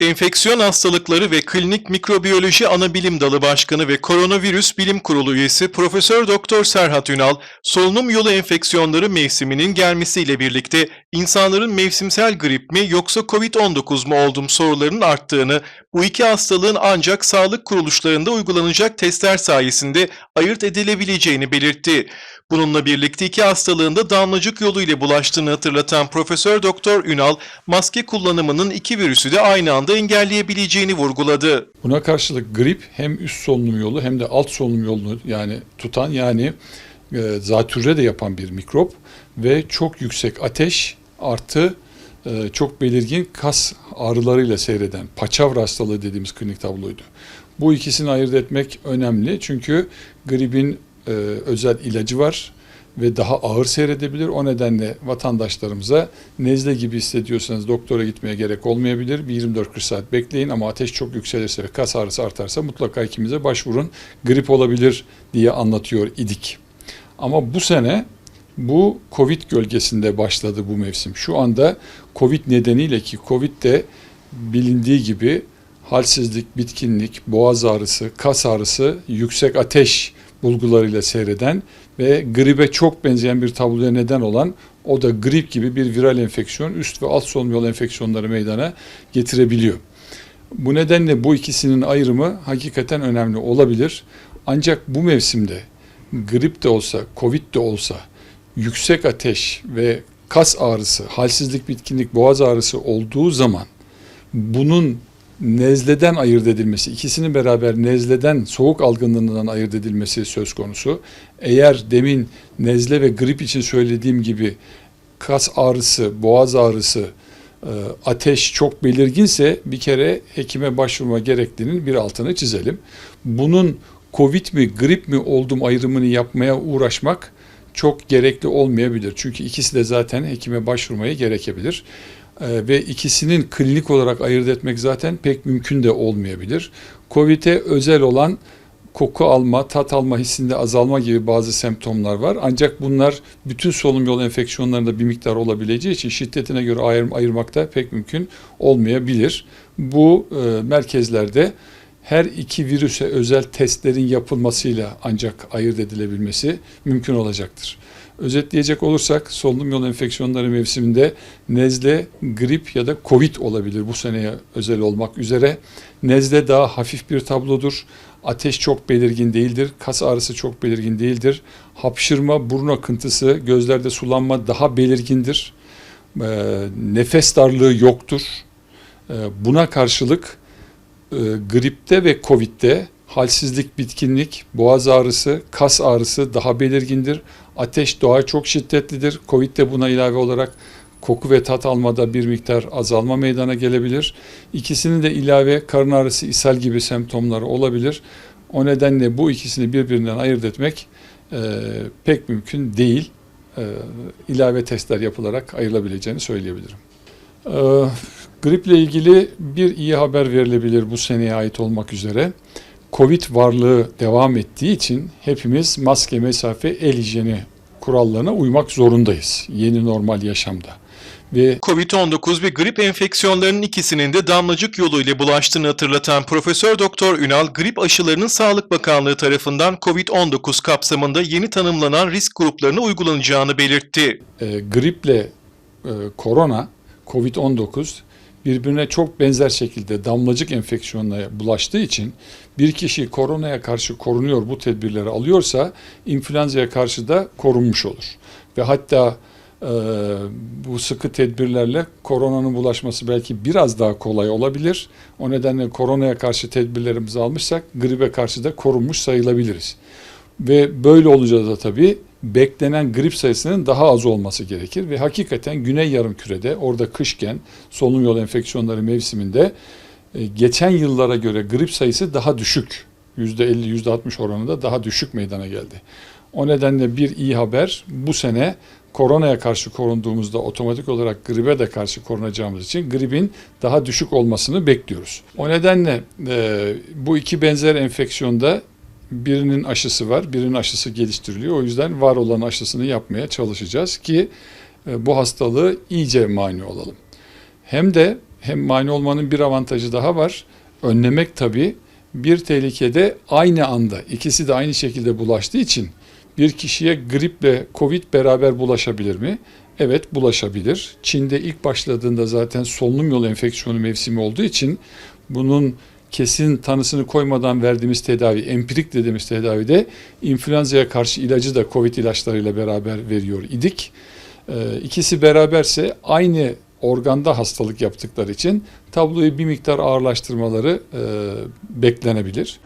Enfeksiyon Hastalıkları ve Klinik Mikrobiyoloji Anabilim Dalı Başkanı ve Koronavirüs Bilim Kurulu üyesi Profesör Doktor Serhat Ünal, solunum yolu enfeksiyonları mevsiminin gelmesiyle birlikte insanların mevsimsel grip mi yoksa COVID-19 mu olduğum sorularının arttığını, bu iki hastalığın ancak sağlık kuruluşlarında uygulanacak testler sayesinde ayırt edilebileceğini belirtti. Bununla birlikte iki hastalığın da damlacık yolu ile bulaştığını hatırlatan Profesör Doktor Ünal, maske kullanımının iki virüsü de aynı anda engelleyebileceğini vurguladı. Buna karşılık grip hem üst solunum yolu hem de alt solunum yolunu yani tutan yani e, zatürre de yapan bir mikrop ve çok yüksek ateş artı e, çok belirgin kas ağrılarıyla seyreden paçavra hastalığı dediğimiz klinik tabloydu. Bu ikisini ayırt etmek önemli çünkü gripin e, özel ilacı var ve daha ağır seyredebilir. O nedenle vatandaşlarımıza nezle gibi hissediyorsanız doktora gitmeye gerek olmayabilir. Bir 24-40 saat bekleyin ama ateş çok yükselirse ve kas ağrısı artarsa mutlaka hekimimize başvurun. Grip olabilir diye anlatıyor idik. Ama bu sene bu Covid gölgesinde başladı bu mevsim. Şu anda Covid nedeniyle ki Covid de bilindiği gibi halsizlik, bitkinlik, boğaz ağrısı, kas ağrısı, yüksek ateş bulgularıyla seyreden ve gribe çok benzeyen bir tabloya neden olan o da grip gibi bir viral enfeksiyon üst ve alt solunum yolu enfeksiyonları meydana getirebiliyor. Bu nedenle bu ikisinin ayrımı hakikaten önemli olabilir. Ancak bu mevsimde grip de olsa, covid de olsa yüksek ateş ve kas ağrısı, halsizlik, bitkinlik, boğaz ağrısı olduğu zaman bunun nezleden ayırt edilmesi, ikisinin beraber nezleden, soğuk algınlığından ayırt edilmesi söz konusu. Eğer demin nezle ve grip için söylediğim gibi kas ağrısı, boğaz ağrısı, e, ateş çok belirginse bir kere hekime başvurma gerektiğinin bir altını çizelim. Bunun Covid mi, grip mi olduğum ayrımını yapmaya uğraşmak çok gerekli olmayabilir. Çünkü ikisi de zaten hekime başvurmaya gerekebilir. Ee, ve ikisinin klinik olarak ayırt etmek zaten pek mümkün de olmayabilir. Covid'e özel olan koku alma, tat alma hissinde azalma gibi bazı semptomlar var. Ancak bunlar bütün solunum yolu enfeksiyonlarında bir miktar olabileceği için şiddetine göre ayır, ayırmak da pek mümkün olmayabilir. Bu e, merkezlerde her iki virüse özel testlerin yapılmasıyla ancak ayırt edilebilmesi mümkün olacaktır. Özetleyecek olursak solunum yolu enfeksiyonları mevsiminde nezle, grip ya da covid olabilir bu seneye özel olmak üzere. Nezle daha hafif bir tablodur. Ateş çok belirgin değildir. Kas ağrısı çok belirgin değildir. Hapşırma, burun akıntısı, gözlerde sulanma daha belirgindir. E, nefes darlığı yoktur. E, buna karşılık e, gripte ve covidde halsizlik, bitkinlik, boğaz ağrısı, kas ağrısı daha belirgindir. Ateş doğa çok şiddetlidir. Covid de buna ilave olarak koku ve tat almada bir miktar azalma meydana gelebilir. İkisinin de ilave karın ağrısı, ishal gibi semptomları olabilir. O nedenle bu ikisini birbirinden ayırt etmek e, pek mümkün değil. E, ilave testler yapılarak ayrılabileceğini söyleyebilirim. E, griple ilgili bir iyi haber verilebilir bu seneye ait olmak üzere. Covid varlığı devam ettiği için hepimiz maske, mesafe, el hijyeni kurallarına uymak zorundayız yeni normal yaşamda. Ve Covid-19 ve grip enfeksiyonlarının ikisinin de damlacık yolu ile bulaştığını hatırlatan Profesör Doktor Ünal, grip aşılarının Sağlık Bakanlığı tarafından Covid-19 kapsamında yeni tanımlanan risk gruplarına uygulanacağını belirtti. E, griple e, korona, Covid-19 birbirine çok benzer şekilde damlacık enfeksiyonuna bulaştığı için bir kişi koronaya karşı korunuyor bu tedbirleri alıyorsa influenza'ya karşı da korunmuş olur. Ve hatta e, bu sıkı tedbirlerle koronanın bulaşması belki biraz daha kolay olabilir. O nedenle koronaya karşı tedbirlerimizi almışsak gribe karşı da korunmuş sayılabiliriz. Ve böyle olunca da tabii beklenen grip sayısının daha az olması gerekir ve hakikaten Güney Yarımküre'de orada kışken solunum yolu enfeksiyonları mevsiminde e, geçen yıllara göre grip sayısı daha düşük. %50 %60 oranında daha düşük meydana geldi. O nedenle bir iyi haber bu sene koronaya karşı korunduğumuzda otomatik olarak gribe de karşı korunacağımız için gripin daha düşük olmasını bekliyoruz. O nedenle e, bu iki benzer enfeksiyonda birinin aşısı var, birinin aşısı geliştiriliyor. O yüzden var olan aşısını yapmaya çalışacağız ki e, bu hastalığı iyice mani olalım. Hem de hem mani olmanın bir avantajı daha var. Önlemek tabii bir tehlikede aynı anda ikisi de aynı şekilde bulaştığı için bir kişiye griple Covid beraber bulaşabilir mi? Evet bulaşabilir. Çin'de ilk başladığında zaten solunum yolu enfeksiyonu mevsimi olduğu için bunun kesin tanısını koymadan verdiğimiz tedavi, empirik dediğimiz tedavide influenza'ya karşı ilacı da Covid ilaçlarıyla beraber veriyor idik. Ee, İkisi beraberse aynı organda hastalık yaptıkları için tabloyu bir miktar ağırlaştırmaları e, beklenebilir.